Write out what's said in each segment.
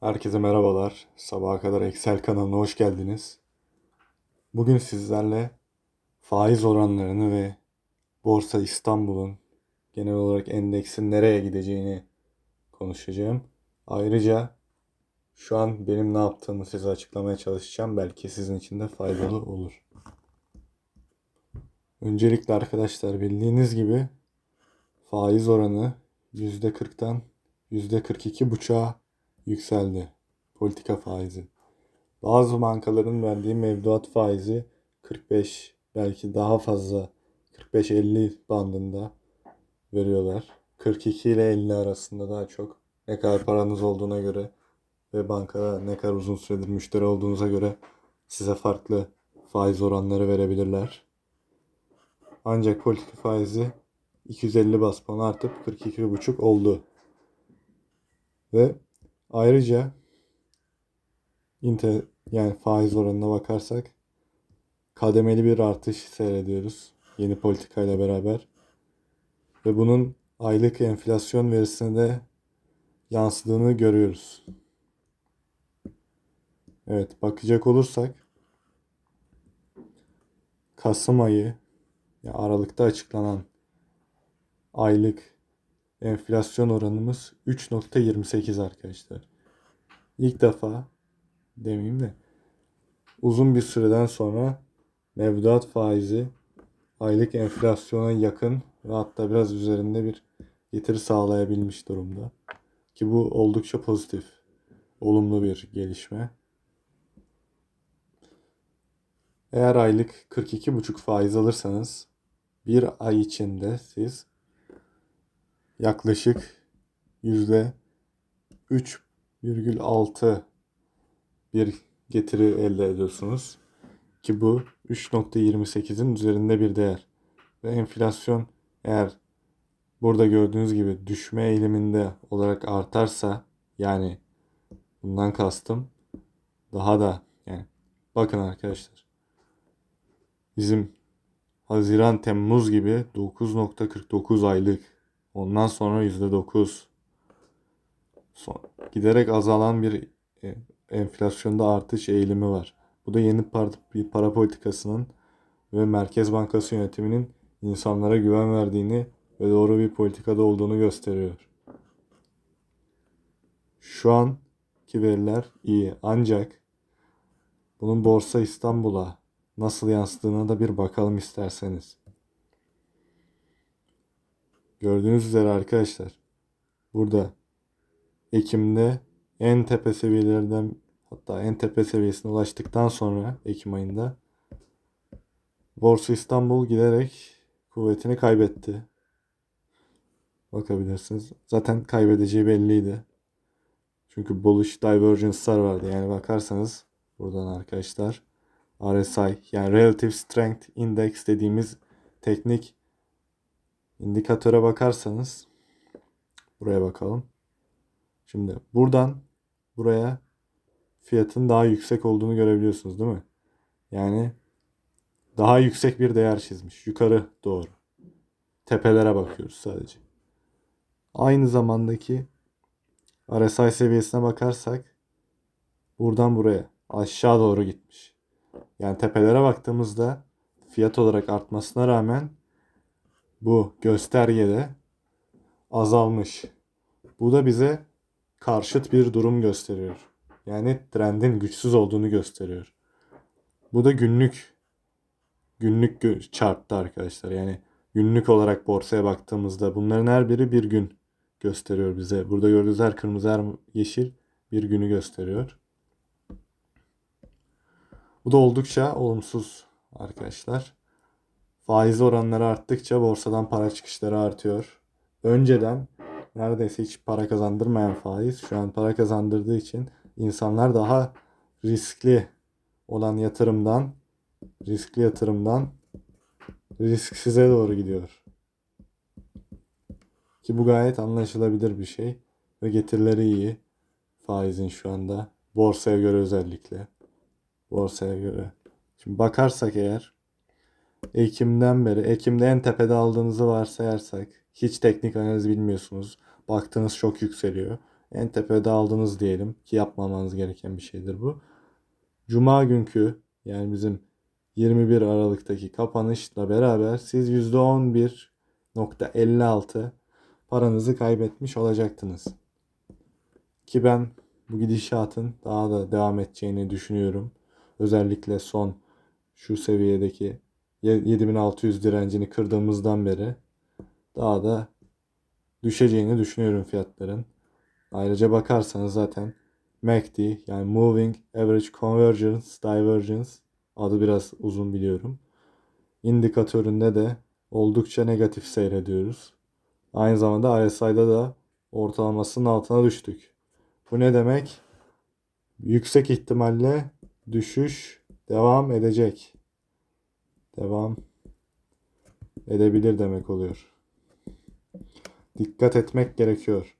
Herkese merhabalar. Sabaha kadar Excel kanalına hoş geldiniz. Bugün sizlerle faiz oranlarını ve Borsa İstanbul'un genel olarak endeksin nereye gideceğini konuşacağım. Ayrıca şu an benim ne yaptığımı size açıklamaya çalışacağım. Belki sizin için de faydalı olur. Öncelikle arkadaşlar bildiğiniz gibi faiz oranı %40'tan %42,5'a yükseldi. Politika faizi. Bazı bankaların verdiği mevduat faizi 45 belki daha fazla 45-50 bandında veriyorlar. 42 ile 50 arasında daha çok. Ne kadar paranız olduğuna göre ve bankada ne kadar uzun süredir müşteri olduğunuza göre size farklı faiz oranları verebilirler. Ancak politika faizi 250 bas puan artıp 42,5 oldu. Ve ayrıca inte yani faiz oranına bakarsak kademeli bir artış seyrediyoruz yeni politikayla beraber. Ve bunun aylık enflasyon verisine de yansıdığını görüyoruz. Evet bakacak olursak Kasım ayı ya Aralık'ta açıklanan aylık enflasyon oranımız 3.28 arkadaşlar. İlk defa demeyeyim de uzun bir süreden sonra mevduat faizi aylık enflasyona yakın ve hatta biraz üzerinde bir getiri sağlayabilmiş durumda. Ki bu oldukça pozitif, olumlu bir gelişme. Eğer aylık 42,5 faiz alırsanız bir ay içinde siz yaklaşık yüzde 3,6 bir getiri elde ediyorsunuz. Ki bu 3.28'in üzerinde bir değer. Ve enflasyon eğer burada gördüğünüz gibi düşme eğiliminde olarak artarsa yani bundan kastım daha da yani bakın arkadaşlar bizim Haziran Temmuz gibi 9.49 aylık ondan sonra %9 son, giderek azalan bir e, enflasyonda artış eğilimi var. Bu da yeni par bir para politikasının ve Merkez Bankası yönetiminin insanlara güven verdiğini ve doğru bir politikada olduğunu gösteriyor. Şu anki veriler iyi ancak bunun Borsa İstanbul'a nasıl yansıdığına da bir bakalım isterseniz. Gördüğünüz üzere arkadaşlar burada Ekim'de en tepe seviyelerden hatta en tepe seviyesine ulaştıktan sonra Ekim ayında Borsa İstanbul giderek kuvvetini kaybetti. Bakabilirsiniz. Zaten kaybedeceği belliydi. Çünkü bullish divergence'lar vardı. Yani bakarsanız buradan arkadaşlar RSI yani Relative Strength Index dediğimiz teknik indikatöre bakarsanız buraya bakalım. Şimdi buradan buraya fiyatın daha yüksek olduğunu görebiliyorsunuz değil mi? Yani daha yüksek bir değer çizmiş. Yukarı doğru. Tepelere bakıyoruz sadece. Aynı zamandaki RSI seviyesine bakarsak buradan buraya aşağı doğru gitmiş. Yani tepelere baktığımızda fiyat olarak artmasına rağmen bu göstergede azalmış. Bu da bize karşıt bir durum gösteriyor. Yani trendin güçsüz olduğunu gösteriyor. Bu da günlük günlük çarptı arkadaşlar. Yani günlük olarak borsaya baktığımızda bunların her biri bir gün gösteriyor bize. Burada gördüğünüz her kırmızı her yeşil bir günü gösteriyor. Bu da oldukça olumsuz arkadaşlar. Faiz oranları arttıkça borsadan para çıkışları artıyor. Önceden neredeyse hiç para kazandırmayan faiz şu an para kazandırdığı için insanlar daha riskli olan yatırımdan riskli yatırımdan risksize doğru gidiyor. Ki bu gayet anlaşılabilir bir şey ve getirileri iyi faizin şu anda borsaya göre özellikle borsaya göre. Şimdi bakarsak eğer Ekim'den beri Ekim'de en tepede aldığınızı varsayarsak hiç teknik analiz bilmiyorsunuz. Baktığınız çok yükseliyor. En tepede aldınız diyelim ki yapmamanız gereken bir şeydir bu. Cuma günkü yani bizim 21 Aralık'taki kapanışla beraber siz %11.56 paranızı kaybetmiş olacaktınız. Ki ben bu gidişatın daha da devam edeceğini düşünüyorum. Özellikle son şu seviyedeki 7600 direncini kırdığımızdan beri daha da düşeceğini düşünüyorum fiyatların. Ayrıca bakarsanız zaten MACD yani Moving Average Convergence Divergence adı biraz uzun biliyorum. İndikatöründe de oldukça negatif seyrediyoruz. Aynı zamanda RSI'da da ortalamasının altına düştük. Bu ne demek? Yüksek ihtimalle düşüş devam edecek. Devam edebilir demek oluyor. Dikkat etmek gerekiyor.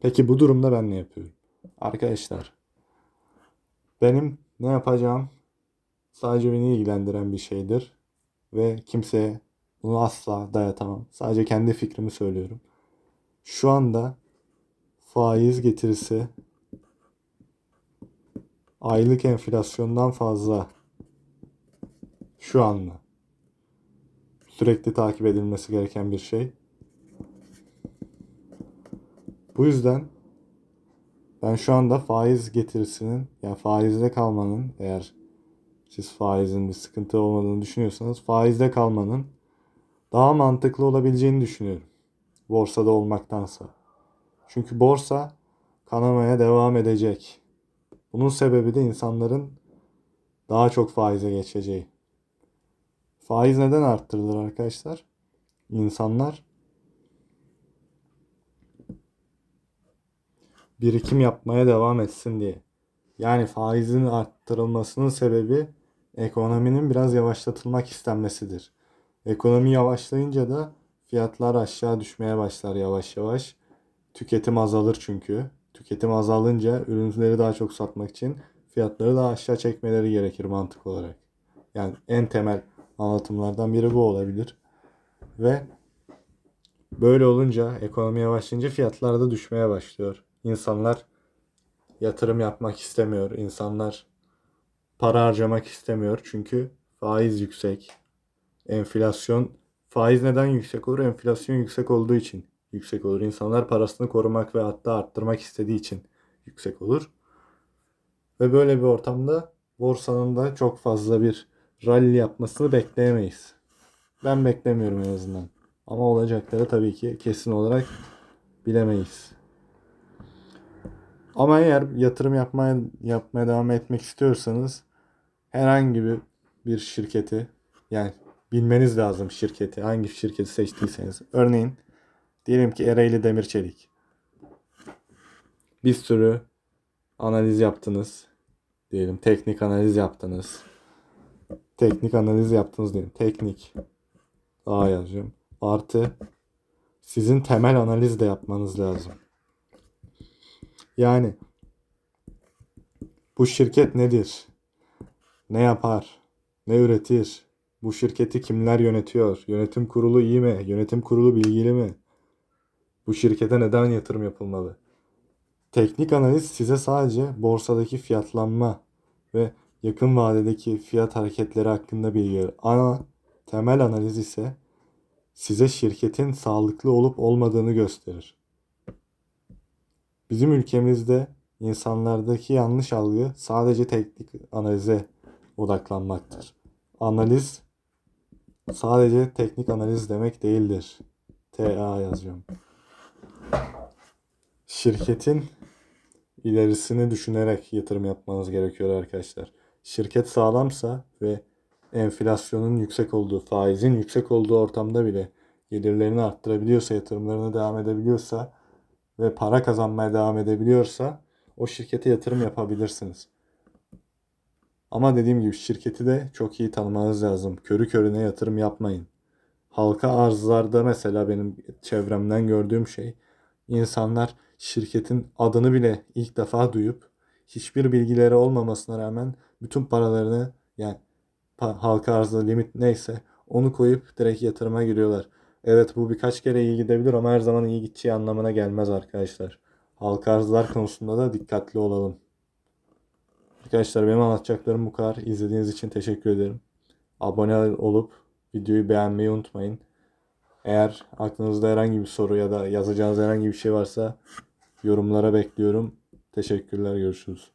Peki bu durumda ben ne yapıyorum? Arkadaşlar benim ne yapacağım sadece beni ilgilendiren bir şeydir ve kimseye bunu asla dayatamam. Sadece kendi fikrimi söylüyorum. Şu anda faiz getirisi aylık enflasyondan fazla şu anda sürekli takip edilmesi gereken bir şey. Bu yüzden ben şu anda faiz getirisinin yani faizde kalmanın eğer siz faizin bir sıkıntı olmadığını düşünüyorsanız faizde kalmanın daha mantıklı olabileceğini düşünüyorum. Borsada olmaktansa. Çünkü borsa kanamaya devam edecek. Bunun sebebi de insanların daha çok faize geçeceği. Faiz neden arttırılır arkadaşlar? İnsanlar birikim yapmaya devam etsin diye. Yani faizin arttırılmasının sebebi ekonominin biraz yavaşlatılmak istenmesidir. Ekonomi yavaşlayınca da fiyatlar aşağı düşmeye başlar yavaş yavaş. Tüketim azalır çünkü. Tüketim azalınca ürünleri daha çok satmak için fiyatları daha aşağı çekmeleri gerekir mantık olarak. Yani en temel anlatımlardan biri bu olabilir. Ve böyle olunca ekonomi yavaşlayınca fiyatlar da düşmeye başlıyor. İnsanlar yatırım yapmak istemiyor. İnsanlar para harcamak istemiyor. Çünkü faiz yüksek. Enflasyon faiz neden yüksek olur? Enflasyon yüksek olduğu için yüksek olur. İnsanlar parasını korumak ve hatta arttırmak istediği için yüksek olur. Ve böyle bir ortamda borsanın da çok fazla bir rally yapmasını bekleyemeyiz. Ben beklemiyorum en azından. Ama olacakları tabii ki kesin olarak bilemeyiz. Ama eğer yatırım yapmaya yapmaya devam etmek istiyorsanız herhangi bir bir şirketi yani bilmeniz lazım şirketi hangi şirketi seçtiyseniz. Örneğin diyelim ki Ereğli Demir Çelik. Bir sürü analiz yaptınız. Diyelim teknik analiz yaptınız. Teknik analiz yaptınız diyelim. Teknik. A yazacağım. Artı sizin temel analiz de yapmanız lazım. Yani bu şirket nedir? Ne yapar? Ne üretir? Bu şirketi kimler yönetiyor? Yönetim kurulu iyi mi? Yönetim kurulu bilgili mi? Bu şirkete neden yatırım yapılmalı? Teknik analiz size sadece borsadaki fiyatlanma ve yakın vadedeki fiyat hareketleri hakkında bilgi verir. Ama temel analiz ise size şirketin sağlıklı olup olmadığını gösterir. Bizim ülkemizde insanlardaki yanlış algı sadece teknik analize odaklanmaktır. Analiz sadece teknik analiz demek değildir. TA yazıyorum. Şirketin ilerisini düşünerek yatırım yapmanız gerekiyor arkadaşlar. Şirket sağlamsa ve enflasyonun yüksek olduğu, faizin yüksek olduğu ortamda bile gelirlerini arttırabiliyorsa, yatırımlarını devam edebiliyorsa ve para kazanmaya devam edebiliyorsa o şirkete yatırım yapabilirsiniz. Ama dediğim gibi şirketi de çok iyi tanımanız lazım. Körü körüne yatırım yapmayın. Halka arzlarda mesela benim çevremden gördüğüm şey insanlar şirketin adını bile ilk defa duyup hiçbir bilgileri olmamasına rağmen bütün paralarını yani halka arzda limit neyse onu koyup direkt yatırıma giriyorlar. Evet bu birkaç kere iyi gidebilir ama her zaman iyi gideceği anlamına gelmez arkadaşlar. Halka arzlar konusunda da dikkatli olalım. Arkadaşlar benim anlatacaklarım bu kadar. İzlediğiniz için teşekkür ederim. Abone olup videoyu beğenmeyi unutmayın. Eğer aklınızda herhangi bir soru ya da yazacağınız herhangi bir şey varsa yorumlara bekliyorum. Teşekkürler, görüşürüz.